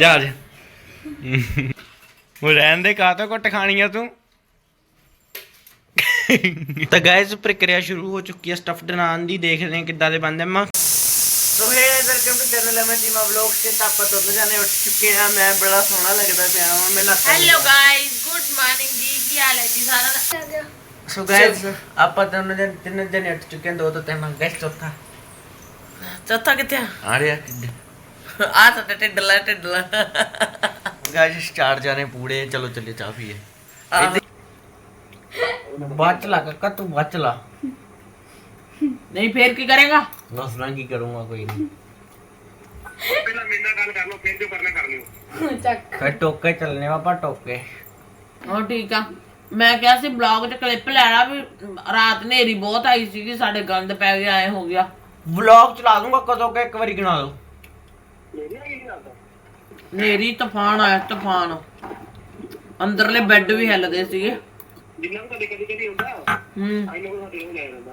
ਜਾ ਜਾ ਉਹ ਰਹਿਣ ਦੇ ਕਾਹ ਤੋਂ ਕੁੱਟ ਖਾਣੀ ਆ ਤੂੰ? ਤਾਂ ਗਾਇਸ ਪ੍ਰਕਿਰਿਆ ਸ਼ੁਰੂ ਹੋ ਚੁੱਕੀ ਹੈ ਸਟਫਡ ਨਾਨ ਦੀ ਦੇਖਦੇ ਹਾਂ ਕਿੱਦਾਂ ਦੇ ਬਣਦੇ ਮਾ ਸੋ ਹੇ welcome to channel M G ਮਾ ਵਲੌਗ ਤੇ ਤਾਂ ਆਪਾਂ ਦੋਨੋਂ ਜਾਨੇ ਉੱਠ ਚੁੱਕੇ ਆ ਮੈਂ ਬੜਾ ਸੋਹਣਾ ਲੱਗਦਾ ਪਿਆ ਹਾਂ ਮੈਂ ਨੱਚਦਾ ਹੈਲੋ ਗਾਇਸ ਗੁੱਡ ਮਾਰਨਿੰਗ ਜੀ। ਕੀ ਹਾਲ ਹੈ ਜੀ ਸਾਰਾ ਦਾ? ਸੋ ਗਾਇਸ ਆਪਾਂ ਦੋਨੋਂ ਜਨ ਤਿੰਨ ਜਣੇ ਉੱਠ ਚੁੱਕੇ ਹਾਂ। ਦੋ ਤੋਂ ਤਿੰਨ ਗਾਇਸ ਚੌਥਾ। ਚੌਥਾ ਕਿੱਥੇ ਆ? ਆ ਰਿਹਾ। ਆ ਤਾਂ ਢਿੱਡਲਾ ਢਿੱਡਲਾ। ਗਾਇਸ ਚਾਰ ਜਾਣੇ ਪੂੜੇ ਚਲੋ ਚੱਲੇ ਚਾਹ ਪੀਏ। ਆਹ। ਬਾਅਦ ਚ ਲਾ ਕੱਕਾ ਤੂੰ ਬਾਅਦ ਚ ਲਾ ਨਹੀਂ ਫੇਰ ਕੀ ਕਰੇਗਾ? ਦੱਸਣਾ ਕੀ ਕਰੂੰਗਾ ਕੋਈ ਨਹੀਂ। ਚੱਕ। ਫਿਰ ਟੋਕੇ ਚੱਲਨੇ ਆਪਾਂ ਟੋਕੇ। ਹਾਂ ਠੀਕ ਆ। ਮੈਂ ਕਿਹਾ ਸੀ ਬਲੌਗ 'ਚ ਕਲਿੱਪ ਲੈਣਾ ਵੀ ਰਾਤ ਨੇਰੀ ਬਹੁਤ ਆਈ ਸੀਗੀ ਸਾਡੇ ਗੰਦ ਪੈ ਗਿਆ ਐ ਹੋ ਗਿਆ। ਵਲੌਗ ਚਲਾ ਦੂੰਗਾ ਕਦੋਂ ਕਿ ਇੱਕ ਵਾਰੀ ਗਿਣਾ ਲਓ। ਨੇਰੀ ਤੂਫਾਨ ਆਇਆ ਤੂਫਾਨ। ਅੰਦਰਲੇ ਬੈੱਡ ਵੀ ਹਿੱਲਦੇ ਸੀਗੇ। ਜਿੰਨਾ ਕਦੇ ਕਦੇ ਕਦੇ ਹੁੰਦਾ ਹੂੰ। ਆਈ ਨੂੰ ਸਾਡੇ ਹੋ ਜਾਂਦਾ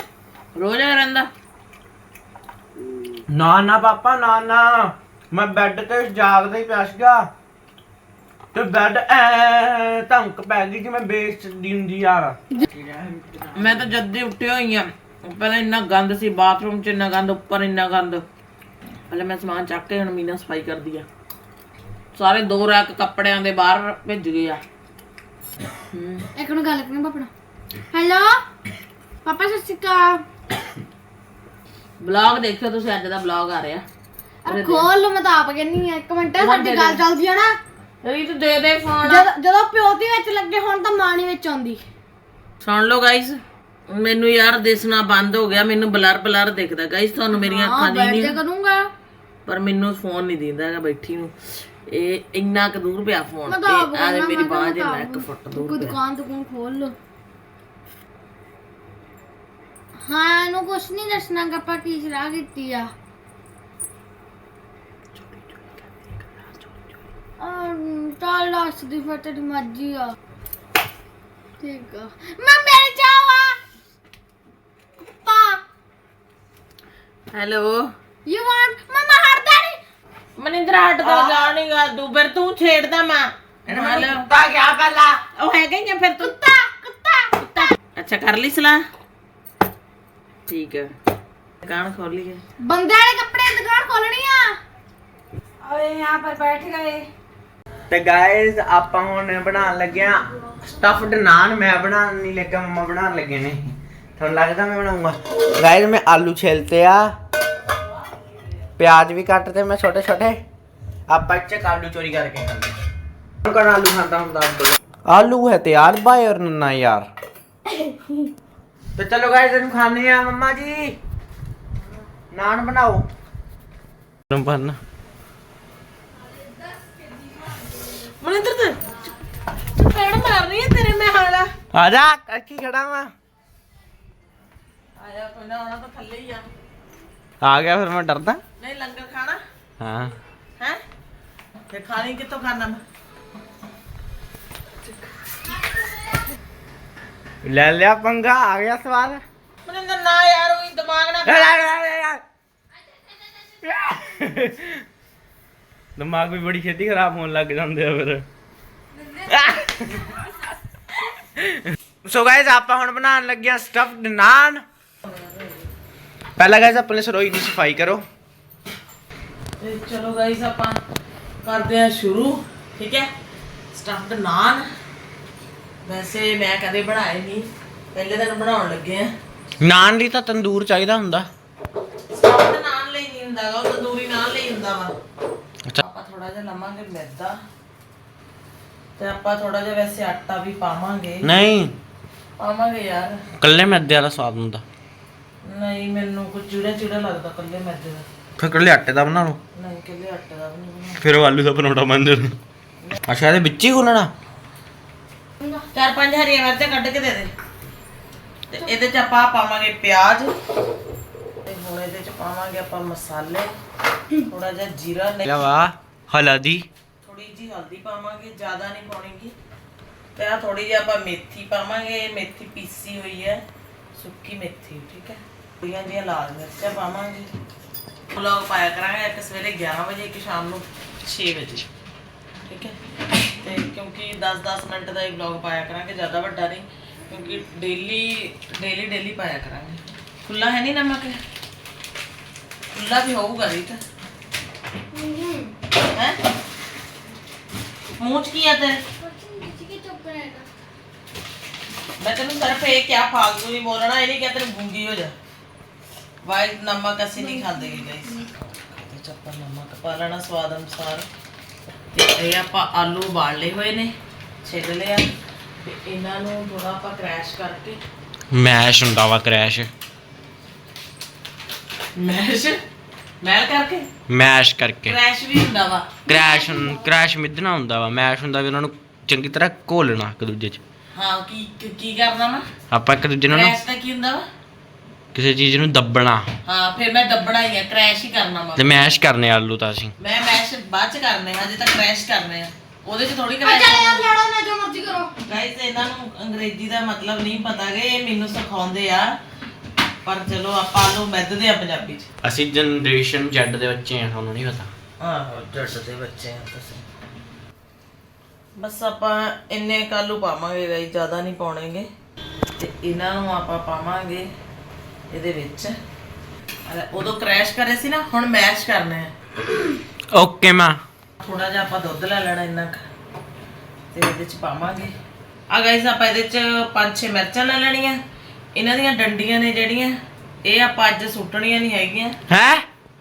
ਰੋਜ਼ ਆ ਰਹਿੰਦਾ? ਨਾ ਨਾ ਪਾਪਾ ਨਾ ਨਾ। ਮੈਂ ਬੈੱਡ ਤੇ ਜਾਗਦਾ ਹੀ ਪਿਆ ਸੀਗਾ। ਤੇ ਬੈੱਡ ਐ ਧਮਕ ਪੈ ਗਈ ਜਿਵੇਂ ਬੇਸ ਦੀ ਹੁੰਦੀ ਯਾਰ ਮੈਂ ਤਾਂ ਜਦ ਦੀ ਉੱਠੀ ਹੋਈ ਆ ਪਹਿਲਾਂ ਇੰਨਾ ਗੰਦ ਸੀ ਬਾਥਰੂਮ 'ਚ ਇੰਨਾ ਗੰਦ ਉੱਪਰ ਇੰਨਾ ਗੰਦ। ਪਹਿਲਾਂ ਮੈਂ ਸਮਾਨ ਚੱਕ ਕੇ ਹੁਣ ਮੀਨਾ ਸਫ਼ਾਈ ਕਰਦੀ ਆ। ਸਾਰੇ ਦੋ ਰੈਕ ਕੱਪੜਿਆਂ ਦੇ ਬਾਹਰ ਭਿੱਜ ਗਏ ਆ। ਹੂੰ। ਇੱਕ ਨੂੰ ਗੱਲ ਕਰਨੀ ਪਾਪਾ ਹੈਲੋ ਪਾਪਾ ਸਤਿ ਸ਼੍ਰੀ ਅਕਾਲ। ਬਲੌਗ ਦੇਖਿਓ ਤੁਸੀਂ ਅੱਜ ਦਾ ਬਲੌਗ ਆ ਰਿਹਾ। ਅਰੇ ਖੋਲ ਲਓ ਮੈਂ ਤਾਂ ਆਪ ਕਹਿੰਨੀ ਆ। ਇੱਕ ਮਿੰਟ ਸਾਡੀ ਗੱਲ ਚੱਲਦੀ ਆ ਨਾ। ਇਹ ਤੂੰ ਦੇ ਦੇ ਫੋਨ ਜਦ- ਜਦੋਂ ਪਿਓ ਦੀ ਵਿੱਚ ਲੱਗੇ ਹੁਣ ਤਾਂ ਮਾਂ ਨਹੀਂ ਵਿੱਚ ਆਉਂਦੀ। ਸੁਣ ਲਓ ਗਾਇਸ ਮੈਨੂੰ ਯਾਰ ਦਿਸਣਾ ਬੰਦ ਹੋ ਗਿਆ ਮੈਨੂੰ ਬਲਰ ਬਲਰ ਦਿਖਦਾ। ਗਾਇਸ ਤੁਹਾਨੂੰ ਮੇਰੀਆਂ ਅੱਖਾਂ ਦੀ ਬੈਠ ਨਹੀਂ ਜਾ ਕਰੂੰਗਾ। ਪਰ ਮੈਨੂੰ ਫੋਨ ਨਹੀਂ ਦਿੰਦਾ ਹੈਗਾ ਬੈਠੀ ਨੂੰ। ਇਹ ਇੰਨਾ ਕੁ ਦੂਰ ਪਿਆ ਫੋਨ। ਮੈਂ ਤਾਂ ਆਪ ਤੇ ਮੇਰੀ ਮੈਂ ਬਾਂਹ ਤਾਂ ਜਿੰਨਾ ਆਪ ਫੁੱਟ ਕੋਈ ਦੂਰ ਪਿਆ। ਦੁਕਾਨ ਤੋਂ ਖੋਲ ਲਓ। ਹਾਂ ਇਹਨੂੰ ਕੁਛ ਨਹੀਂ ਦੱਸਣਾ ਕਿ ਆਪਾਂ ਕੀ ਸਲਾਹ ਕੀਤੀ ਆ। ਅਮ, ਚੱਲ ਦੱਸਦੀ ਫਿਰ ਤੇਰੀ ਮਰਜ਼ੀ ਆ। ਠੀਕ ਆ। ਮੈਂ ਮੇਰੇ ਜਾਵਾ। ਪਾ। ਹੈਲੋ। ਯੂ ਵਾਂਟ ਮਮਾ ਹਟਦਾ ਨਹੀਂ ਮਨਿੰਦਰ ਹਟ ਦਾ ਜਾਣੀਗਾ ਤੂੰ ਫਿਰ ਤੂੰ ਛੇੜਦਾ ਮਾਂ ਹੈਲੋ ਤਾਂ ਕਿਆ ਪਹਿਲਾ ਉਹ ਹੈਗਾ ਹੀ ਆ ਫਿਰ ਤੂੰ ਕੁੱਤਾ ਕੁੱਤਾ ਅੱਛਾ ਕਰ ਲਈ ਸਲਾਹ ਠੀਕ ਹੈ ਦੁਕਾਨ ਖੋਲ ਲਈ ਹੈ ਬੰਦੇ ਵਾਲੇ ਕੱਪੜੇ ਦੀ ਦੁਕਾਨ ਖੋਲਣੀ ਆ ਅਰੇ यहाँ पर बैठ गए ਤੇ ਗਾਇਸ ਆਪਾਂ ਹੁਣ ਬਣਾਉਣ ਲੱਗੇ ਆ ਸਟਫਡ ਨਾਨ ਮੈਂ ਬਣਾਉਣ ਨਹੀਂ ਲੱਗਾ ਮਮਾ ਬਣਾਉਣ ਲੱਗੇ ਨੇ ਤੁਹਾਨੂੰ ਲੱਗਦਾ ਮੈਂ ਬਣਾਉਂਗਾ ਗਾਇਸ ਮੈਂ ਆਲੂ ਛਿਲਤੇ ਆ ਪਿਆਜ਼ ਵੀ ਕੱਟਤੇ ਮੈਂ ਛੋਟੇ ਛੋਟੇ। ਆਪਾਂ ਇੱਥੇ ਆਲੂ ਚੋਰੀ ਕਰਕੇ ਖਾਂਦੇ ਕੌਣ ਕੌਣ ਆਲੂ ਖਾਂਦਾ ਹੁੰਦਾ ਆਲੂ ਹੈ ਤੇ ਯਾਰ ਬਾਈ ਔਰ ਨੰਨਾ ਯਾਰ। ਤੇ ਚਲੋ ਗਾਇਸ ਇਹਨੂੰ ਖਾਣੇ ਆ ਮੰਮਾ ਜੀ। ਨਾਨ ਬਣਾਓ। ਬਣ ਮਨਿੰਦਰ ਤੇ ਚਪੇੜ ਮਾਰਨੀ ਹੈ ਤੇਰੇ ਮੈਂ ਹਾਲਾ। ਆ ਜਾ ਕੀ ਖੜਾ ਵਾ। ਆਇਆ ਕੋਈ ਨਾ ਆਉਣਾ ਤਾਂ ਥੱਲੇ ਹੀ ਆ। ਆ ਗਿਆ ਫਿਰ ਮੈਂ ਡਰਦਾ। ਨਹੀਂ ਲੰਗਰ ਖਾਣਾ। ਹਾਂ। ਹੈ? ਤੇ ਖਾਣੀ ਕਿੱਥੋਂ ਖਾਣਾ ਮੈਂ? ਲੈ ਲਿਆ ਪੰਗਾ ਆ ਗਿਆ ਸਵਾਦ। ਮਨਿੰਦਰ ਨਾ ਯਾਰ ਉਹੀ ਦਿਮਾਗ ਨਾ ਦਿਮਾਗ ਵੀ ਬੜੀ ਛੇਤੀ ਖਰਾਬ ਹੋਣ ਲੱਗ ਜਾਂਦੇ ਆ ਫਿਰ। ਸੋ ਗਾਇਸ ਆਪਾਂ ਹੁਣ ਬਣਾਉਣ ਲੱਗੇ ਆ ਸਟਫਡ ਨਾਨ ਪਹਿਲਾਂ ਗਾਇਸ ਆਪਣੇ ਸਰੋਈ ਦੀ ਸਫ਼ਾਈ ਕਰੋ। ਤੇ ਚਲੋ ਗਾਈਸ ਆਪਾਂ ਕਰਦੇ ਆ ਸ਼ੁਰੂ ਠੀਕ ਹੈ? ਸਟਫਡ ਨਾਨ ਵੈਸੇ ਮੈਂ ਕਦੇ ਬਣਾਏ ਨਹੀਂ ਪਹਿਲੇ ਦਿਨ ਬਣਾਉਣ ਲੱਗੇ ਆ ਨਾਨ ਲਈ ਤਾਂ ਤੰਦੂਰ ਚਾਹੀਦਾ ਹੁੰਦਾ। ਸਟਫਡ ਨਾਨ ਲਈ ਨਹੀਂ ਹੁੰਦਾ ਗਾ, ਉਹ ਤੰਦੂਰੀ ਨਾਨ ਲਈ ਹੁੰਦਾ ਵਾ। ਅੱਛਾ। ਆਪਾਂ ਥੋੜਾ ਜਿਹਾ ਲਵਾਂਗੇ ਮੈਦਾ। ਤੇ ਆਪਾਂ ਥੋੜਾ ਜਿਹਾ ਵੈਸੇ ਆਟਾ ਵੀ ਪਾਵਾਂਗੇ। ਨਹੀਂ। ਪਾਵਾਂਗੇ ਯਾਰ। ਕੱਲੇ ਮੈਦੇ ਵਾਲਾ ਸਵਾਦ ਹੁੰਦਾ। ਨਹੀਂ ਮੈਨੂੰ ਕੁਝ ਚੂੜਾ ਚੂੜਾ ਲੱਗਦਾ ਕੱਲੇ ਮੈਦੇ ਦਾ ਫਿਰ ਕੱਲੇ ਆਟੇ ਦਾ ਬਣਾ ਲਓ। ਨਹੀਂ ਕੱਲੇ ਆਟੇ ਦਾ ਵੀ ਨਹੀਂ ਬਣਾਉਣਾ ਫਿਰ ਉਹ ਆਲੂ ਦਾ ਪਰੌਂਠਾ ਬਣ ਜਾਣਾ। ਅੱਛਾ ਇਹਦੇ ਵਿੱਚ ਹੀ ਗੁੰਨਣਾ? ਚਾਰ ਪੰਜ ਹਰੀਆਂ ਮਿਰਚਾਂ ਕੱਢ ਕੇ ਦੇ ਦੇ। ਤੇ ਇਹਦੇ ਚ ਆਪਾਂ ਪਾਵਾਂਗੇ ਪਿਆਜ਼। ਤੇ ਹੁਣ ਇਹਦੇ ਚ ਪਾਵਾਂਗੇ ਆਪਾਂ ਮਸਾਲੇ। ਥੋੜਾ ਜਿਹਾ ਜੀਰਾ ਨਹੀਂ। ਲਿਆ ਵਾ ਹਲਦੀ। ਥੋੜੀ ਜੀ ਹਲਦੀ ਪਾਵਾਂਗੇ ਜ਼ਿਆਦਾ ਨਹੀਂ ਪਾਉਣੀਗੀ ਤੇ ਆ ਥੋੜੀ ਜਿਹੀ ਆਪਾਂ ਮੇਥੀ ਪਾਵਾਂਗੇ ਇਹ ਮੇਥੀ ਪੀਸੀ ਹੋਈ ਹੈ। ਸੁੱਕੀ ਮੇਥੀ ਠੀਕ ਹੈ। ਥੋੜੀਆਂ ਜਿਹੀਆਂ ਲਾਲ ਮਿਰਚਾਂ ਪਾਵਾਂਗੇ। ਵਲੌਗ ਪਾਇਆ ਕਰਾਂਗੇ ਇੱਕ ਸਵੇਰੇ 11 ਵਜੇ ਇੱਕ ਸ਼ਾਮ ਨੂੰ। 6 ਵਜੇ। ਠੀਕ ਹੈ? ਤੇ ਕਿਉਂਕਿ 10-10 ਮਿੰਟ ਦਾ ਹੀ ਵਲੌਗ ਪਾਇਆ ਕਰਾਂਗੇ ਜ਼ਿਆਦਾ ਵੱਡਾ ਨਹੀਂ ਕਿਉਂਕਿ ਡੇਲੀ ਡੇਲੀ ਡੇਲੀ ਪਾਇਆ ਕਰਾਂਗੇ। ਖੁੱਲਾ ਹੈ ਨਹੀਂ ਨਮਕ? ਖੁੱਲਾ ਵੀ ਹੋਊਗਾ ਰੀਤ ਹੈ। ਮੂੰਹ ਚ ਕੀ ਆ ਰਹੇਗਾ ਮੈਂ ਤੈਨੂੰ ਸਿਰਫ ਇਹ ਕਿਹਾ ਫਾਲਤੂ ਨਹੀਂ ਬੋਲਣਾ ਇਹ ਨਹੀਂ ਕਿ ਤੈਨੂੰ ਗੁੰਗੀ ਹੋ ਜਾ। ਵਾਈਟ ਨਮਕ ਅਸੀਂ ਨਹੀਂ ਖਾਂਦੇ ਗਾਇਸ ਤੇ ਚੱਪਾ ਨਮਕ ਪਾ ਲੈਣਾ ਸਵਾਦ ਅਨੁਸਾਰ। ਤੇ ਇਹ ਆਪਾਂ ਆਲੂ ਉਬਾਲ ਲਏ ਹੋਏ ਨੇ ਛਿੱਲ ਲਿਆ ਤੇ ਇਹਨਾਂ ਨੂੰ ਥੋੜਾ ਆਪਾਂ ਕ੍ਰੈਸ਼ ਕਰਕੇ ਮੈਸ਼ ਹੁੰਦਾ ਵਾ ਕ੍ਰੈਸ਼। ਮੈਸ਼? ਮੈਲ ਕਰਕੇ? ਮੈਸ਼ ਕਰਕੇ। ਕ੍ਰੈਸ਼ ਵੀ ਹੁੰਦਾ ਵਾ। ਕ੍ਰੈਸ਼ ਕ੍ਰੈਸ਼ ਮਿੱਧਣਾ ਹੁੰਦਾ ਵਾ। ਮੈਸ਼ ਹੁੰਦਾ ਵੀ ਉਹਨਾਂ ਨੂੰ ਚੰਗੀ ਤਰ੍ਹਾਂ ਘੋਲਣਾ ਇੱਕ ਦੂਜੇ 'ਚ। ਹਾਂ ਕੀ ਕੀ- ਕਰਨਾ ਵਾ? ਆਪਾਂ ਇੱਕ ਦੂਜੇ ਨੂੰ ਨਾ ਕ੍ਰੈਸ਼ ਦਾ ਕੀ ਹੁੰਦਾ ਵਾ? ਕਿਸੇ ਚੀਜ਼ ਨੂੰ ਦੱਬਣਾ। ਹਾਂ ਫਿਰ ਮੈਂ ਦੱਬਣਾ ਹੀ ਆ ਕ੍ਰੈਸ਼ ਹੀ ਕਰਨਾ ਵਾ। ਤੇ ਮੈਸ਼ ਕਰਨੇ ਆਲੂ ਤਾਂ ਅਸੀਂ। ਮੈਂ ਮੈਸ਼ ਬਾਅਦ ਚ ਕਰਨੇ ਆ ਹਜੇ ਤਾਂ ਕ੍ਰੈਸ਼ ਕਰਨੇ ਆ। ਉਹਦੇ ਚ ਥੋੜੀ ਅੱਛਾ ਕ੍ਰੈਸ਼ ਯਾਰ ਲੜੋ ਨਾ ਜੋ ਮਰਜ਼ੀ ਕਰੋ। ਗਾਇਸ ਇਹਨਾਂ ਨੂੰ ਅੰਗਰੇਜ਼ੀ ਦਾ ਮਤਲਬ ਨਹੀਂ ਪਤਾ ਗੇ ਇਹ ਮੈਨੂੰ ਸਿਖਾਉਂਦੇ ਆ। ਪਰ ਚਲੋ ਆਪਾਂ ਨੂੰ ਮੈਦਦੇ ਆ ਪੰਜਾਬੀ ਚ। ਅਸੀਂ ਜਨਰੇਸ਼ਨ Z ਦੇ ਬੱਚੇ ਆ ਤੁਹਾਨੂੰ ਨਹੀਂ ਪਤਾ। ਆਹੋ ਜੱਟ ਦੇ ਬੱਚੇ ਆ ਤੁਸੀਂ। ਬਸ ਆਪਾਂ ਇੰਨੇ ਕਾਲੂ ਪਾਵਾਂਗੇ ਗਾਈ ਜ਼ਿਆਦਾ ਨਹੀਂ ਪਾਉਣੇਗੇ ਤੇ ਇਹਨਾਂ ਨੂੰ ਆਪਾਂ ਪਾਵਾਂਗੇ ਇਹਦੇ ਵਿੱਚ। ਉਦੋਂ ਕ੍ਰੈਸ਼ ਕਰੇ ਸੀ ਨਾ ਹੁਣ ਮੈਸ਼ ਕਰਨੇ ਆ ਓਕੇ ਮਾਂ। ਥੋੜਾ ਜਿਹਾ ਆਪਾਂ ਦੁੱਧ ਲੈ ਲੈਣਾ ਇੰਨਾ ਕੁ ਤੇ ਇਹਦੇ ਚ ਪਾਵਾਂਗੇ। ਆ ਗਾਇਸ ਆਪਾਂ ਇਹਦੇ ਚ ਪੰਜ ਛੇ ਮਿਰਚਾਂ ਲੈ ਲੈਣੀਆਂ। ਇਹਨਾਂ ਦੀਆਂ ਡੰਡੀਆਂ ਨੇ ਜਿਹੜੀਆਂ ਇਹ ਆਪਾਂ ਅੱਜ ਸੁੱਟਣੀਆਂ ਨਹੀਂ ਹੈਗੀਆਂ। ਹੈ?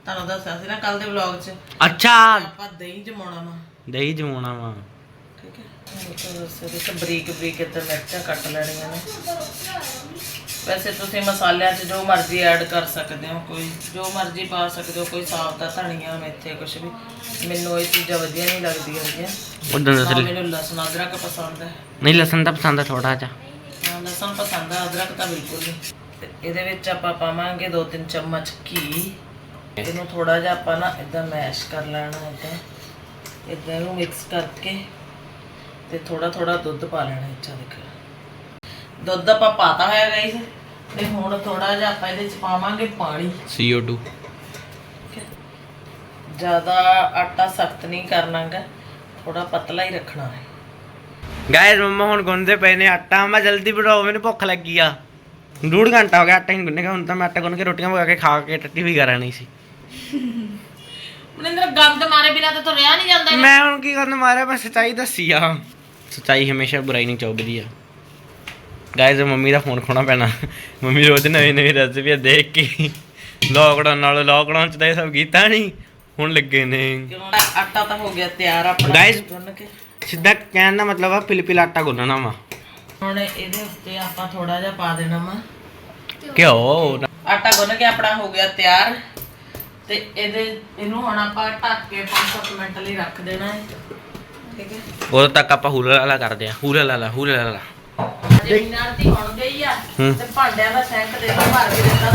ਤੁਹਾਨੂੰ ਦੱਸਿਆ ਸੀ ਨਾ ਕੱਲ ਦੇ ਵਲੌਗ 'ਚ। ਅੱਛਾ। ਆਪਾਂ ਦਹੀਂ ਜਮਾਉਣਾ ਵਾ। ਦਹੀਂ ਜਮਾਉਣਾ ਵਾ। ਠੀਕ ਹੈ। ਉਹ ਤਾਂ ਬਰੀਕ ਬਰੀਕ ਇੱਧਰ ਮਿਰਚਾਂ ਕੱਟ ਲੈਣੀਆਂ ਨੇ। ਵੈਸੇ ਤੁਸੀਂ ਮਸਾਲਿਆਂ 'ਚ ਜੋ ਮਰਜ਼ੀ ਐਡ ਕਰ ਸਕਦੇ ਹੋ ਕੋਈ ਜੋ ਮਰਜ਼ੀ ਪਾ ਸਕਦੇ ਹੋ ਕੋਈ ਦਾ ਧਨੀਆ ਮੇਥੇ ਕੁਝ ਵੀ। ਮੈਨੂੰ ਇਹ ਚੀਜ਼ਾਂ ਵਧੀਆ ਨਹੀਂ ਲੱਗਦੀਆਂ ਹੈਗੀਆਂ। ਉਦੋਂ ਨਾ ਮੈਨੂੰ ਲਸਣ ਅਦਰਕ ਪਸੰਦ ਹੈ। ਨਹੀਂ ਲਸਣ ਤਾਂ ਪਸੰਦ ਆ ਥੋੜਾ ਜਿਹਾ। ਹਾਂ ਲਸਣ ਪਸੰਦ ਹੈ ਅਦਰਕ ਤਾਂ ਬਿਲਕੁਲ ਨਹੀਂ। ਤੇ ਇਹਦੇ ਵਿੱਚ ਆਪਾਂ ਪਾਵਾਂਗੇ 2-3 ਚਮਚ ਘੀ। ਇਹਨੂੰ ਥੋੜਾ ਜਿਹਾ ਆਪਾਂ ਨਾ ਇਦਾਂ ਮੈਸ਼ ਕਰ ਲੈਣਾ ਇਦਾਂ ਇਦਾਂ ਇਹਨੂੰ ਮਿਕਸ ਕਰਕੇ ਤੇ ਥੋੜਾ ਥੋੜਾ ਦੁੱਧ ਪਾ ਲੈਣਾ ਇੱਚਾ ਦੇਖ। ਦੁੱਧ ਆਪਾਂ ਪਾਤਾ ਹੋਇਆ ਗਾਈਸ ਤੇ ਹੁਣ ਥੋੜਾ ਜਿਹਾ ਆਪਾਂ ਇਹਦੇ ਚ ਪਾਵਾਂਗੇ ਪਾਣੀ। CO2 ਜ਼ਿਆਦਾ ਆਟਾ ਸਖਤ ਨਹੀਂ ਕਰਨਾਗਾ ਥੋੜਾ ਪਤਲਾ ਹੀ ਰੱਖਣਾ ਹੈ। ਗਾਇਸ ਮੰਮਾ ਹੁਣ ਗੁੰਨਦੇ ਪਏ ਨੇ ਆਟਾ। ਮੈਂ ਜਲਦੀ ਬਣਾਓ ਮੈਨੂੰ ਭੁੱਖ ਲੱਗੀ ਆ। ਡੂਢ ਘੰਟਾ ਹੋ ਗਿਆ ਆਟਾ ਹੀ ਗੁੰਨੇਗਾ ਹੁਣ ਤਾਂ ਮੈਂ ਆਟਾ ਗੁੰਨ ਕੇ ਰੋਟੀਆਂ ਪਕਾ ਕੇ ਖਾ ਕੇ ਟੱਟੀ ਵੀ ਕਰਾਣੀ ਸੀ। ਮਨਿੰਦਰ ਗੰਦ ਮਾਰੇ ਬਿਨਾ ਤਾਂ ਤੁਰਿਆ ਨਹੀਂ ਜਾਂਦਾ ਮੈਂ ਹੁਣ ਕੀ ਕਰਨ ਮਾਰਿਆ ਮੈਂ ਸੱਚਾਈ ਦੱਸੀ ਆ। ਸੱਚਾਈ ਹਮੇਸ਼ਾ ਬੁਰਾਈ ਨਹੀਂ ਚੁੱਭਦੀ ਆ। ਗਾਇਸ ਮੰਮੀ ਦਾ ਫੋਨ ਖੋਣਾ ਪੈਣਾ। ਮੰਮੀ ਰੋਜ਼ ਨਵੀਂ ਨਵੀਂ ਰੈਸਪੀ ਦੇਖ ਕੇ ਲੋਕਡਾਊਨ ਨਾਲ ਲੋਕਡਾਊਨ ਚ ਤਾਂ ਇਹ ਸਭ ਕੀਤਾ ਨਹੀਂ ਹੁਣ ਲੱਗੇ ਨੇ। ਕਿਉਂ ਆਟਾ ਤਾਂ ਹੋ ਗਿਆ ਤਿਆਰ ਆਪਣਾ। ਕੇ। ਸਿੱਧਾ ਕਹਿਣ ਦਾ ਮਤਲਬ ਆ ਪਿਲ ਪਿਲ ਆਟਾ ਗੁੰਨਣਾ ਵਾ। ਹੁਣ ਇਹਦੇ ਉੱਤੇ ਆਪਾਂ ਥੋੜਾ ਜਿਹਾ ਪਾ ਦੇਣਾ ਵਾ। ਘਿਓ। ਆਟਾ ਗੁੰਨ ਕੇ ਆਪਣਾ ਹੋ ਗਿਆ ਤਿਆਰ। ਤੇ ਇਹਦੇ ਇਹਨੂੰ ਹੁਣ ਆਪਾਂ ਢੱਕ ਕੇ 5-7 ਮਿੰਟ ਲਈ ਰੱਖ ਦੇਣਾ ਹੈ। ਠੀਕ ਹੈ? ਉਦੋਂ ਤੱਕ ਆਪਾਂ ਹੂਲਾ ਲਾਲਾ ਕਰਦੇ ਆ ਹੂਲਾ ਲਾਲਾ ਹੂਲਾ ਲਾਲਾ ਜੇ ਮੀਨਾਰ ਦੀ ਹੁਣ ਗਈ ਆ ਹੂੰ। ਤੇ ਭਾਂਡਿਆਂ ਦਾ ਸੈਂਕ ਦੇ ਦੋ ਭਰ ਕੇ ਦਿੱਤਾ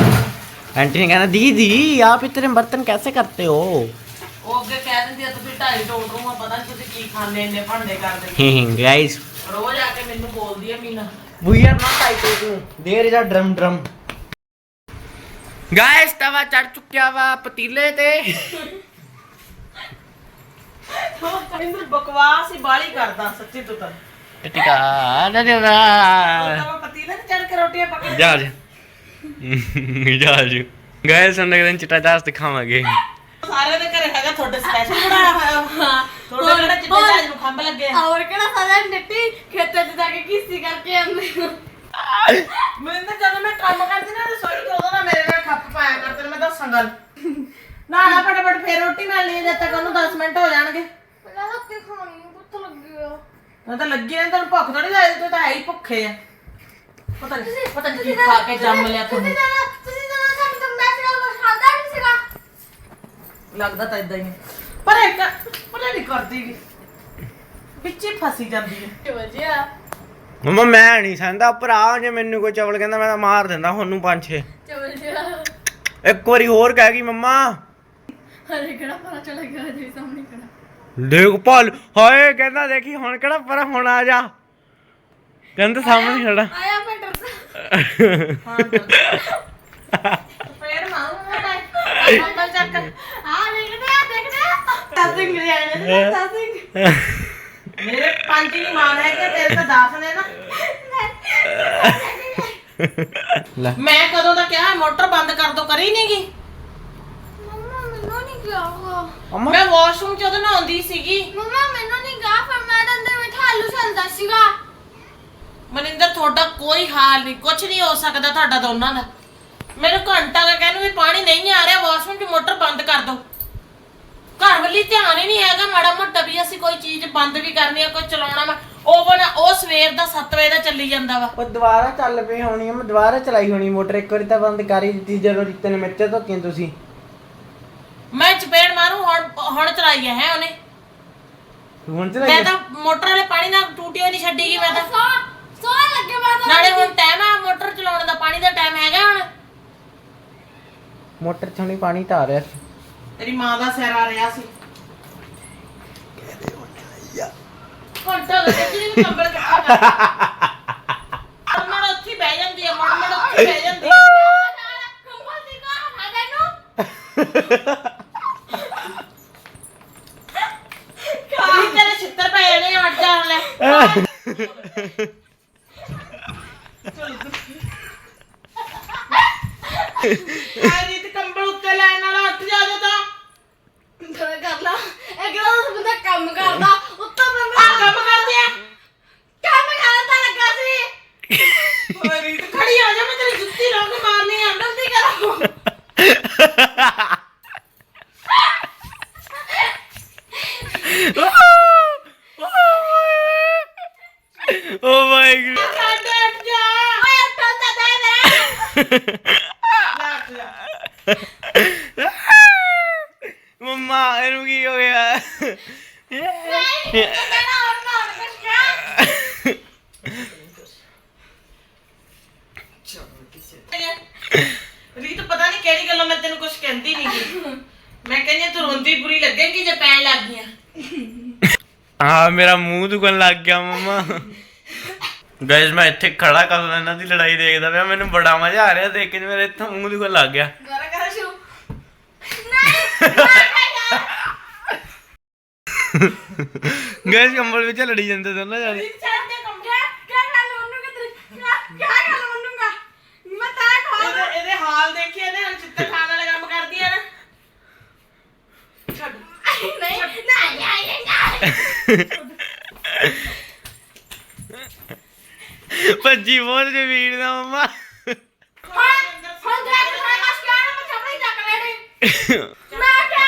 आंटी ने कहना दीदी आप इतने बर्तन कैसे करते हो ਉਹ ਅੱਗੇ ਕਹਿ ਦਿੰਦੀ ਆ ਤੁਸੀਂ ਢਾਈ ਟੋਲ ਰੂਮ ਪਤਾ ਨੀ ਤੁਸੀਂ ਕੀ ਖਾਂਦੇ ਇੰਨੇ ਭਾਂਡੇ ਕਰਦੇ गाइस ਰੋਜ਼ ਆ ਕੇ ਮੈਨੂੰ ਬੋਲਦੀ ਆ Meena we are not typing there is a drum drum guys तवा चढ़ चुक्या वा पतीले ते ਇੰਦਰ ਬਕਵਾਸ ਹੀ ਬਾਲੀ ਕਰਦਾ ਸੱਚੀ ਤੂੰ ਤਾਂ ਟਿਕਾ ਨਾ ਦੇ ਨਾ। ਪਤੀਲੇ ਤੇ ਚੜ ਕੇ ਰੋਟੀਆਂ ਪੱਕਣ ਜਾ ਜਾ ਜਾ ਜੀ। ਗਾਇਸ ਹੁਣ ਅਗਲੇ ਦਿਨ ਚਿੱਟਾ ਜਹਾਜ਼ ਦਿਖਾਵਾਂਗੇ। ਸਾਰਿਆਂ ਦੇ ਘਰੇ ਹੈਗਾ ਤੁਹਾਡੇ ਸਪੈਸ਼ਲ ਬਣਾਇਆ ਹੋਇਆ। ਹਾਂ। ਤੁਹਾਡੇ ਕਿਹੜਾ ਚਿੱਟੇ ਜਹਾਜ਼ ਨੂੰ ਖੰਭ ਲੱਗੇ? ਆ ਹੋਰ ਕਿਹੜਾ ਸਾਰਿਆਂ ਨੇ ਡਿੱਪੀ ਖੇਤਾਂ 'ਚ ਜਾ ਕੇ ਕਿਸੀ ਕਰਕੇ ਆਉਂਦੇ ਹੋ? ਮੈਨੂੰ ਤਾਂ ਜਦੋਂ ਮੈਂ ਕੰਮ ਕਰਦੀ ਨਾ ਰਸੋਈ 'ਚ ਉਦੋਂ ਨਾ ਮੇਰੇ ਨਾਲ ਖੱਪ ਪਾਇਆ ਕਰਦੇ ਨੇ, ਮੈਂ ਦੱਸਾਂ ਗੱਲ। ਨਾ ਨਾ ਫਟਾਫਟ ਫੇਰ ਰੋਟੀ ਬਣਾ ਲਈ ਜਦ ਤੱਕ ਉਹਨੂੰ 10 ਮਿੰਟ ਹੋ ਜਾਣਗੇ। ਪਹਿਲਾਂ ਤਾਂ ਖਾਣੀ ਨੂੰ ਕੁੱਤ ਲੱਗਿਆ ਮੈਂ ਤਾਂ ਲੱਗੀ ਨੇ ਤੈਨੂੰ ਭੁੱਖ ਥੋੜੀ ਲੱਗਦੀ ਤੂੰ ਤਾਂ ਹੈ ਹੀ ਭੁੱਖੇ ਆ। ਪਤਾ ਨਹੀਂ ਪਤਾ ਨਹੀਂ ਕੀ ਖਾ ਕੇ ਜੰਮ ਲਿਆ ਤੁਸੀਂ ਤੁਹਾਨੂੰ। ਤਾਂ ਤੁਸੀਂ ਤਾਂ ਸਾਨੂੰ ਤਾਂ ਮੈਚ ਨਾਲ ਕੁਝ ਖਾਦਾ ਨਹੀਂ ਸੀਗਾ। ਲੱਗਦਾ ਤਾਂ ਇਦਾਂ ਹੀ ਹੈ। ਪਰ ਇੱਕ ਪਤਾ ਨਹੀਂ ਕਰਦੀ ਵੀ ਵਿੱਚ ਹੀ ਫਸੀ ਜਾਂਦੀ ਹੈ ਕਿ ਵਜਿਆ ਮਮਾ ਮੈਂ ਨਹੀਂ ਸੰਦਾ ਭਰਾ ਜੇ ਮੈਨੂੰ ਕੋਈ ਚਵਲ ਕਹਿੰਦਾ ਮੈਂ ਤਾਂ ਮਾਰ ਦਿੰਦਾ ਹੁਣ ਨੂੰ ਪੰਜ ਛੇ। ਚਵਲ ਜਿਆ ਇੱਕ ਵਾਰੀ ਹੋਰ ਕਹਿ ਗਈ ਮੰਮਾ। ਹਰੇ ਕਿਹੜਾ ਪਤਾ ਚਲਾ ਗਿਆ ਜੀ ਸਾਹਮਣੇ ਕਿਹੜਾ। ਦੇਖ ਭਾਲ ਹਾਏ ਕਹਿੰਦਾ ਦੇਖੀ ਹੁਣ ਕਿਹੜਾ ਪਰ ਹੁਣ ਆ ਜਾ। ਕਹਿੰਦਾ ਸਾਹਮਣੇ ਖੜਾ। ਆਇਆ ਮੈਂ ਡਰਦਾ ਹਾਂ ਫੇਰ ਮਾਰੂ ਮੈਂ ਕੰਬਲ ਚੱਕ ਆ ਦੇਖਦੇ ਆ ਦੇਖਦੇ ਆ। ਤਾਸਿੰਗ ਰਿਆਣੇ ਤਾਸਿੰਗ ਪੰਜ ਹੀ ਮਾਨ ਹੈ ਕਿ ਤੇਰੇ ਤਾਂ 10 ਨੇ ਨਾ। ਮੈਂ ਕਦੋਂ ਦਾ ਕਿਹਾ ਮੋਟਰ ਬੰਦ ਕਰ ਦੋ ਕਰੀ ਨਹੀਂ ਗਈ ਮੰਮਾ ਮੈਨੂੰ ਨਹੀਂ ਕਿਹਾ ਵਾ। ਅਮਾ। ਮੈਂ ਵਾਸ਼ਰੂਮ ਚ ਉਹਦੇ ਨਹਾਉਂਦੀ ਸੀਗੀ। ਮੰਮਾ ਮੈਨੂੰ ਨਹੀਂ ਕਿਹਾ ਫਿਰ ਮੈਂ ਤਾਂ ਅੰਦਰ ਬੈਠਾ ਆਲੂ ਛਲਦਾ ਸੀਗਾ। ਮਨਿੰਦਰ ਤੁਹਾਡਾ ਕੋਈ ਹਾਲ ਨਹੀਂ ਕੁਝ ਨਹੀਂ ਹੋ ਸਕਦਾ ਤੁਹਾਡਾ ਦੋਨਾਂ ਦਾ। ਮੈਨੂੰ ਘੰਟਾ ਦਾ ਕਹਿੰਦੇ ਵੀ ਪਾਣੀ ਨਹੀਂ ਆ ਰਿਹਾ ਵਾਸ਼ਰੂਮ 'ਚ ਮੋਟਰ ਬੰਦ ਕਰ ਦਿਓ। ਘਰ ਵੱਲੀ ਧਿਆਨ ਹੀ ਨਹੀਂ ਹੈਗਾ ਮਾੜਾ ਮੋਟਾ ਵੀ ਅਸੀਂ ਕੋਈ ਚੀਜ਼ ਬੰਦ ਵੀ ਕਰਨੀ ਆ ਕੋਈ ਚਲਾਉਣਾ ਵਾ। ਓਵਨ ਉਹ ਸਵੇਰ ਦਾ 7 ਵਜੇ ਦਾ ਚੱਲੀ ਜਾਂਦਾ ਵਾ। ਉਹ ਦੁਬਾਰਾ ਚੱਲ ਪਈ ਹੋਣੀ ਆ, ਮੈਂ ਦੁਬਾਰਾ ਚਲਾਈ ਹੋਣੀ ਮੋਟਰ ਇੱਕ ਵਾਰੀ ਤਾਂ ਬੰਦ ਕਰ ਹੀ ਦਿੱਤੀ ਜਦੋਂ ਰੀਤੇ ਨੇ ਮਿਰਚਾਂ ਧੋਤੀਆਂ ਤੁਸੀਂ। ਮੈਂ ਚਪੇੜ ਹੁਣ ਚਲਾਈ ਹੈ ਹੈਂ ਉਹਨੇ। ਹੁਣ ਮੈਂ ਚਲਾਈ ਤਾਂ ਮੋਟਰ ਵਾਲੇ ਪਾਣੀ ਨਾਲ ਟੂਟੀ ਹੋਈ ਨਹੀਂ ਛੱਡੀ ਗਈ ਮੈਂ ਤਾਂ। ਸੋ ਸੋ ਲੱਗੇ ਮੈਂ ਤਾਂ। ਨਾਲੇ ਹੁਣ ਟਾਈਮ ਆ ਮੋਟਰ ਚਲਾਉਣ ਦਾ ਪਾਣੀ ਦਾ ਟਾਈਮ ਹੈਗਾ ਹੁਣ। ਮੋਟਰ ਚੋਂ ਪਾਣੀ ਤਾਂ ਆ ਰਿਹਾ ਸੀ। ਤੇਰੀ ਮਾਂ ਦਾ ਸਿਰ ਆ ਰਿਹਾ ਸੀ। ਘੰਟਾ ਕਿ ਵੀ ਕੰਬਲ ਕਰ ਮੜ ਉੱਥੇ ਹੀ ਬਹਿ ਜਾਂਦੀ ਆ ਮੜ ਮੜ ਉੱਥੇ ਹੀ ਬਹਿ ਜਾਂਦੀ ਆ। ਕੰਬਲ ਦੀ ਕਾ ਨਾ ਤੈਨੂੰ ਕਾਹੀ ਤੇਰੇ ਛਿੱਤਰ ਪੈ ਜਾਣੇ ਆ, ਅੱਡ ਜਾ ਆਰੀ ਤੇ ਕੰਬਲ ਉੱਤੇ ਲੈਣ ਵਾਲਾ ਉੱਠ ਜਾ ਜਾ ਤਾਂ। ਕਰ ਕਰ ਲਾ? ਇਹ ਕਿਹੜਾ ਉਸ ਬੰਦਾ ਕੰਮ ਕਰਦਾ? ਉੱਤੋਂ ਮੈਂ ਆ ਕੰਮ ਕਰਦੇ ਆ। ਕੰਮ ਕਰਦਾ ਲੱਗਾ ਸੀ। ਓਏ ਰੀਤ ਖੜੀ ਆ ਜਾ ਮੈਂ ਤੇਰੀ ਜੁੱਤੀ ਰੋਕ ਮਾਰਨੀ ਆ। ਗਲਤੀ ਕਰਾਂ। ਓ ਮਾਈ ਗॉड ਸਾਡੇ ਉੱਠ ਜਾ ਓਏ ਉੱਤੋਂ ਤਾਂ ਲੱਗ ਜਾ ਮੰਮਾ ਇਹਨੂੰ ਕੀ ਹੋ ਗਿਆ ਤੇਰਾ ਹੋਰ ਨਾ ਹੋਰ ਕੁਛ ਕਿਹਾ ਰੀਤ ਪਤਾ ਨਹੀਂ ਕਿਹੜੀ ਗੱਲੋਂ ਮੈਂ ਤੈਨੂੰ ਕੁਝ ਕਹਿੰਦੀ ਨਹੀਂ ਮੈਂ ਕਹਿੰਦੀ ਹਾਂ ਤੂੰ ਰੋਂਦੀ ਬੁਰੀ ਲੱਗੇਗੀ ਜੇ ਪੈਣ ਲੱਗ ਗਈਆਂ। ਹਾਂ ਮੇਰਾ ਮੂੰਹ ਦੁਖਣ ਲੱਗ ਗਿਆ ਮੰਮਾ। ਗਾਇਸ ਮੈਂ ਇੱਥੇ ਖੜਾ ਕਰ ਇਹਨਾਂ ਦੀ ਲੜਾਈ ਦੇਖਦਾ ਪਿਆ। ਮੈਨੂੰ ਬੜਾ ਮਜ਼ਾ ਆ ਰਿਹਾ ਦੇਖ ਕੇ ਮੇਰੇ ਇੱਥੇ ਮੂੰਹ ਦੁਖਣ ਲੱਗ ਗਿਆ। ਗਾਰਾ ਕਰ ਸ਼ੁਰੂ। ਨਹੀਂ ਨਹੀਂ ਗਾਇਸ ਕੰਬਲ ਵਿੱਚ ਲੜੀ ਜਾਂਦੇ ਦੋਨੋਂ ਜਾਣੇ। ਇਹਦੇ ਹਾਲ ਦੇਖੀ ਚਿੱਤਰ ਖਾਣ ਵਾਲਾ ਕੰਮ ਕਰਦੀ ਆ ਨਾ। ਛੱਡ। ਨਹੀਂ ਨਹੀਂ ਨਹੀਂ ਨਹੀਂ। ਭੱਜੀ ਬਹੁਤ ਜੇ ਵੀਰ ਦਾ ਮੰਮਾ। ਹੁਣ ਹੁਣ ਜਾ ਕੇ ਮੈਂ ਕਸ ਕਿਆ ਨਾ ਮੈਂ ਕੱਪੜੇ ਚੱਕ ਲੈਣੇ ਮੈਂ ਕਿਆ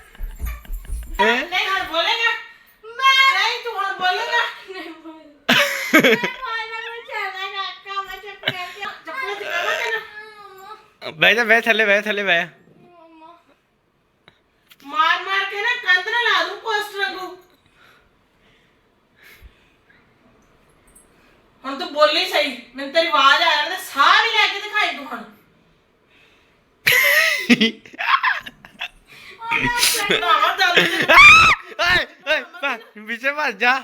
ਨਹੀਂ ਨਹੀਂ ਹੁਣ ਬੋਲੇਗਾ ਮੈਂ ਨਹੀਂ ਤੂੰ ਹੁਣ ਬੋਲੇਗਾ ਨਹੀਂ ਬੋਲ ਮੈਂ ਖਾਣਾ ਨੂੰ ਚਾਹਨਾ ਨਾ ਕੰਮ ਚੱਪ ਕੇ ਚੱਪਲ ਦਿਖਾਵਾ ਤੈਨੂੰ ਬਹਿ ਜਾ ਬਹਿ ਥੱਲੇ ਬਹਿ ਥੱਲੇ ਬਹਿ ਮਾਰ ਮਾਰ ਕੇ ਨਾ ਕੰਧ ਨਾਲ ਲਾ ਦੂੰ ਪੋਸਟਰ ਵਾਂਗੂ ਹੁਣ ਤੂੰ ਬੋਲੀ ਸਹੀ। ਮੈਨੂੰ ਤੇਰੀ ਆਵਾਜ਼ ਆ ਰਹੀ ਸਾਹ ਵੀ ਲੈ ਕੇ ਦਿਖਾਈ ਤੂੰ ਹੁਣ। ਓਏ ਓਏ ਭੱਜ, ਪਿੱਛੇ ਭੱਜ ਜਾ।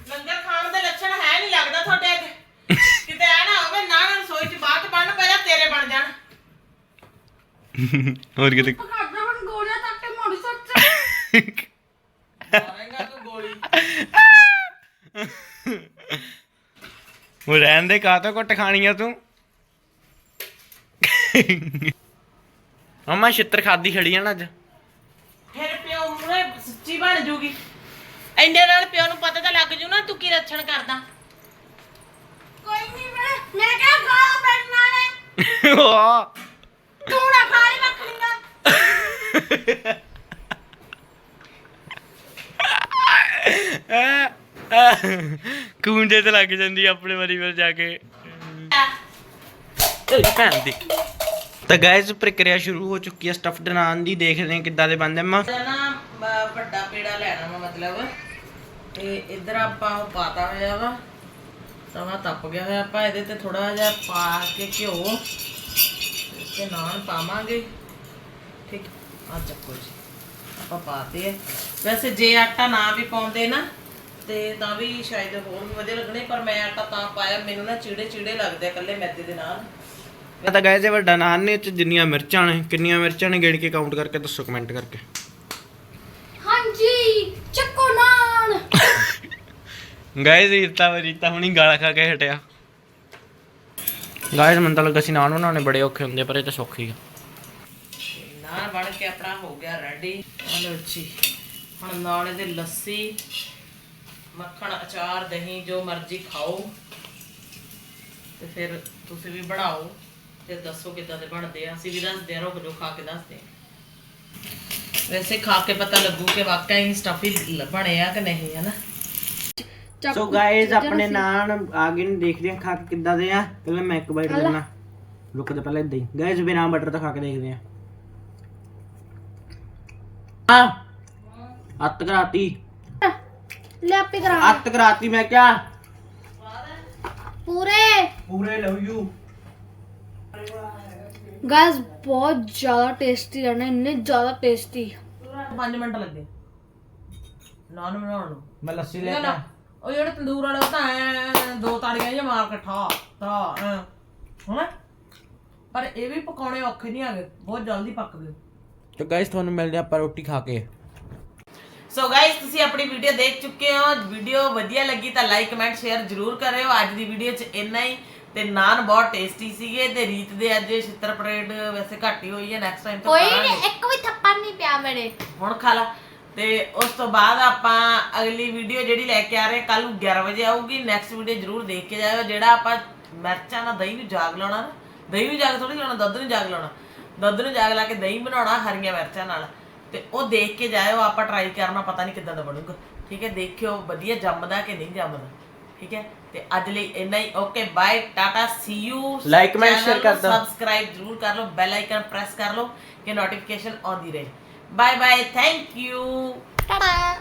ਲੰਗਰ ਖਾਣ ਦੇ ਲੱਛਣ ਹੈ ਨਹੀਂ ਲੱਗਦਾ ਤੁਹਾਡੇ ਅੱਗੇ। ਕਿਤੇ ਐ ਨਾ ਹੋਵੇ ਨਾ ਨਾ ਰਸੋਈ ਚ ਬਾਅਦ ਚ ਬਣਨ ਤੇਰੇ ਬਣ ਜਾਣ। ਹੋਰ ਕਿਤੇ ਕਰਦਾ ਹੁਣ ਗੋਲੀਆਂ ਤੱਕ ਤੇ ਮੋੜੀ ਸੱਚ ਮਾਰੇਗਾ ਤੂੰ ਗੋਲੀ। ਉਹ ਰਹਿਣ ਦੇ ਕਾਤੋਂ ਕੁੱਟ ਖਾਣੀਆਂ ਤੂੰ? ਮੰਮਾ ਛਿੱਤਰ ਖਾਦੀ ਖੜੀ ਆ ਨਾ ਅੱਜ। ਫਿਰ ਪਿਓ ਮੂਹਰੇ ਸੱਚੀ ਬਣ ਜੂਗੀ। ਇੰਨੇ ਨਾਲ ਪਿਓ ਨੂੰ ਪਤਾ ਤਾਂ ਲੱਗ ਜੂ ਨਾ ਤੂੰ ਕੀ ਲੱਛਣ ਕਰਦਾ। ਕੋਈ ਨਹੀਂ ਮੈਂ ਮੈਂ ਕਿਹਾ ਗਾਲ ਪੈਣਾ ਨੇ ਵਾਹ। ਤੂੰ ਨਾ ਖਾਈ ਮੱਖਣੀਆਂ। ਕੂੰਜੇ ਤੇ ਲੱਗ ਜਾਂਦੀ ਆ ਆਪਣੇ ਵਾਰੀ ਫਿਰ ਜਾ ਕੇ। ਤੇਰੀ ਭੈਣ ਦੀ। ਤਾਂ ਗਾਇਸ ਪ੍ਰਕਿਰਿਆ ਸ਼ੁਰੂ ਹੋ ਚੁੱਕੀ ਹੈ ਸਟਫਡ ਨਾਨ ਦੀ ਦੇਖਦੇ ਹਾਂ ਕਿੱਦਾਂ ਦੇ ਬਣਦੇ ਅੰਮਾ ਇਹਦਾ ਨਾ ਬ- ਵੱਡਾ ਪੇੜਾ ਲੈਣਾ ਵਾ ਮਤਲਬ। ਤੇ ਇੱਧਰ ਆਪਾਂ ਉਹ ਪਾਤਾ ਹੋਇਆ ਵਾ। ਤਵਾ ਤਪ ਗਿਆ ਹੋਇਆ। ਆਪਾਂ ਇਹਦੇ ਤੇ ਥੋੜਾ ਜਿਹਾ ਪਾ ਕੇ ਘਿਓ ਤੇ ਨਾਨ ਪਾਵਾਂਗੇ। ਠੀਕ। ਆ ਚੱਕੋ ਜੀ। ਆਪਾਂ ਪਾਤੇ ਆ। ਵੈਸੇ ਜੇ ਆਟਾ ਨਾ ਵੀ ਪਾਉਂਦੇ ਨਾ ਤੇ ਤਾਂ ਵੀ ਸ਼ਾਇਦ ਹੋਰ ਵੀ ਵਧੀਆ ਲੱਗਣੇ ਪਰ ਮੈਂ ਆਟਾ ਤਾਂ ਪਾਇਆ ਮੈਨੂੰ ਨਾ ਚੀੜੇ ਚੀੜੇ ਲੱਗਦੇ ਆ ਮੈਦੇ ਦੇ ਨਾਲ। ਮੈਂ ਤਾਂ ਗਾਇਜ਼ ਇਹ ਵੱਡਾ ਨਾਨ ਨੇ ਚ ਜਿੰਨੀਆਂ ਮਿਰਚਾਂ ਨੇ ਕਿੰਨੀਆਂ ਮਿਰਚਾਂ ਨੇ ਗਿਣ ਕੇ ਕਾਊਂਟ ਕਰਕੇ ਦੱਸੋ ਕਮੈਂਟ ਕਰਕੇ। ਹਾਂਜੀ ਚੱਕੋ ਨਾਨ। ਗਾਇਜ਼ ਰੀਤਾ ਰੀਤਾ ਹੁਣੀ ਗਾਲਾਂ ਖਾ ਕੇ ਹਟਿਆ। ਗਾਇਜ਼ ਮੈਨੂੰ ਤਾਂ ਲੱਗਾ ਸੀ ਨਾਨ ਬਣਾਉਣੇ ਬੜੇ ਔਖੇ ਹੁੰਦੇ ਪਰ ਇਹ ਤਾਂ ਸੌਖੀ ਆ। ਨਾਨ ਬਣ ਕੇ ਆਪਣਾ ਹੋ ਗਿਆ ਰੈਡੀ ਆਲੋ ਜੀ ਹੁਣ ਨਾਲੇ ਦੇ ਲੱਸੀ। ਮੱਖਣ ਅਚਾਰ ਦਹੀਂ ਜੋ ਮਰਜ਼ੀ ਖਾਓ ਤੇ ਫਿਰ ਤੁਸੀਂ ਵੀ ਬਣਾਓ ਤੇ ਦੱਸੋ ਕਿਦਾਂ ਦੇ ਬਣਦੇ ਆ। ਅਸੀਂ ਵੀ ਦੱਸਦੇ ਆ ਰੁਕ ਜੋ ਖਾ ਕੇ ਦੱਸਦੇ ਆ। ਵੈਸੇ ਖਾ ਕੇ ਪਤਾ ਲੱਗੂ ਕਿ ਵਾਕਈ ਸਟਫੀ ਬਣਿਆ ਕਿ ਨਹੀਂ ਹੈ ਨਾ ਸੋ ਗਾਇਸ ਆਪਣੇ ਨਾਨ ਆ ਗਏ ਨੇ ਦੇਖਦੇ ਆ ਖਾ ਕੇ ਕਿੱਦਾਂ ਦੇ ਆ। ਪਹਿਲਾਂ ਮੈਂ ਇੱਕ ਬਾਈਟ ਲੈਣਾ ਰੁਕ ਜਾ ਪਹਿਲਾਂ ਇਦਾਂ ਹੀ। ਗਾਇਸ ਬਿਨਾਂ ਬਟਰ ਤੋਂ ਖਾ ਕੇ ਦੇਖਦੇ ਆ। ਆ! ਅੱਤ ਕਰਾਤੀ ਲੈ ਆਪੇ ਕਰਾ। ਅੱਤ ਕਰਾਤੀ ਮੈਂ ਕਿਹਾ ਪੂਰੇ। ਪੂਰੇ ਲਵ ਯੂ। ਗਾਇਸ ਬਹੁਤ ਜ਼ਿਆਦਾ ਟੇਸਟੀ ਰਹਿਣਾ ਇੰਨੇ ਜ਼ਿਆਦਾ ਟੇਸਟੀ 5 ਮਿੰਟ ਲੱਗੇ। ਨਾਨ ਬਣਾਉਣ ਨੂੰ। ਮੈਂ ਲੱਸੀ ਨਾ ਨਾ। ਉਹ ਜਿਹੜੇ ਤੰਦੂਰ ਵਾਲੇ ਉਹ ਤਾਂ ਐਂ ਦੋ ਤਾੜੀਆਂ ਜਿਹਾ ਮਾਰ ਕੇ ਠਾ ਠਾ ਐਂ ਹਨਾ? ਪਰ ਇਹ ਵੀ ਪਕਾਉਣੇ ਔਖੇ ਨਹੀਂ ਹੈਗੇ। ਬਹੁਤ ਜਲਦੀ ਪੱਕਦੇ ਤੇ ਗਾਇਸ ਤੁਹਾਨੂੰ ਮਿਲਦੇ ਆਪਾਂ ਰੋਟੀ ਖਾ ਕੇ। ਸੋ ਗਾਇਸ ਤੁਸੀਂ ਆਪਣੀ ਵੀਡੀਓ ਦੇਖ ਚੁੱਕੇ ਹੋ। ਵੀਡੀਓ ਵਧੀਆ ਲੱਗੀ ਤਾਂ ਲਾਈਕ ਕਮੈਂਟ ਸ਼ੇਅਰ ਜਰੂਰ ਕਰਿਓ। ਅੱਜ ਦੀ ਵੀਡੀਓ 'ਚ ਇੰਨਾ ਹੀ। ਤੇ ਨਾਨ ਬਹੁਤ ਟੇਸਟੀ ਸੀਗੇ। ਤੇ ਰੀਤ ਦੇ ਅੱਜ ਛਿੱਤਰ ਪਰੇਡ ਵੈਸੇ ਘੱਟ ਹੀ ਹੋਈ ਹੈ। ਨੈਕਸਟ ਟਾਈਮ ਤੋਂ ਕੋਈ ਕਰਾਂਗੇ। ਨਹੀਂ ਇੱਕ ਵੀ ਥੱਪੜ ਨਹੀਂ ਪਿਆ ਮੇਰੇ। ਹੁਣ ਖਾ ਲਾ। ਤੇ ਉਸ ਤੋਂ ਬਾਅਦ ਆਪਾਂ ਅਗਲੀ ਵੀਡੀਓ ਜਿਹੜੀ ਲੈ ਕੇ ਆ ਰਹੇ ਕੱਲ ਨੂੰ 11 ਵਜੇ ਆਊਗੀ। ਨੈਕਸਟ ਵੀਡੀਓ ਜਰੂਰ ਦੇਖ ਕੇ ਜਾਇਓ। ਜਿਹੜਾ ਆਪਾਂ ਮਿਰਚਾਂ ਨਾਲ ਦਹੀਂ ਨੂੰ ਜਾਗ ਲਾਉਣਾ ਨਾ। ਦਹੀਂ ਨੂੰ ਜਾਗ ਥੋੜੀ ਲਾਉਣਾ ਦੁੱਧ ਨੂੰ ਜਾਗ ਲਾਉਣਾ। ਦੁੱਧ ਨੂੰ ਜਾਗ ਲਾ ਕੇ ਦਹੀਂ ਬਣਾਉਣਾ ਹਰੀਆਂ ਮਿਰਚਾਂ ਨਾਲ। ਤੇ ਉਹ ਦੇਖ ਕੇ ਜਾਇਓ ਆਪਾਂ ਟਰਾਈ ਕਰਨਾ ਪਤਾ ਨਹੀਂ ਕਿੱਦਾਂ ਦਾ ਬਣੂਗਾ। ਠੀਕ ਹੈ ਦੇਖਿਓ ਵਧੀਆ ਜੰਮਦਾ ਕਿ ਨਹੀਂ ਜੰਮਦਾ। ਠੀਕ ਹੈ ਤੇ ਅੱਜ ਲਈ ਇੰਨਾ ਹੀ। Okay bye tata see you Like, comment, share ਕਰ ਦਿਓ। ਸਬਸਕ੍ਰਾਈਬ ਜਰੂਰ ਕਰ ਲਓ ਬੈਲ ਆਈਕਨ ਪ੍ਰੈਸ ਕਰ ਲਓ ਕਿ ਨੋਟੀਫਿਕੇਸ਼ਨ ਆਉਂਦੀ ਰਹੇ। Bye bye thank you tata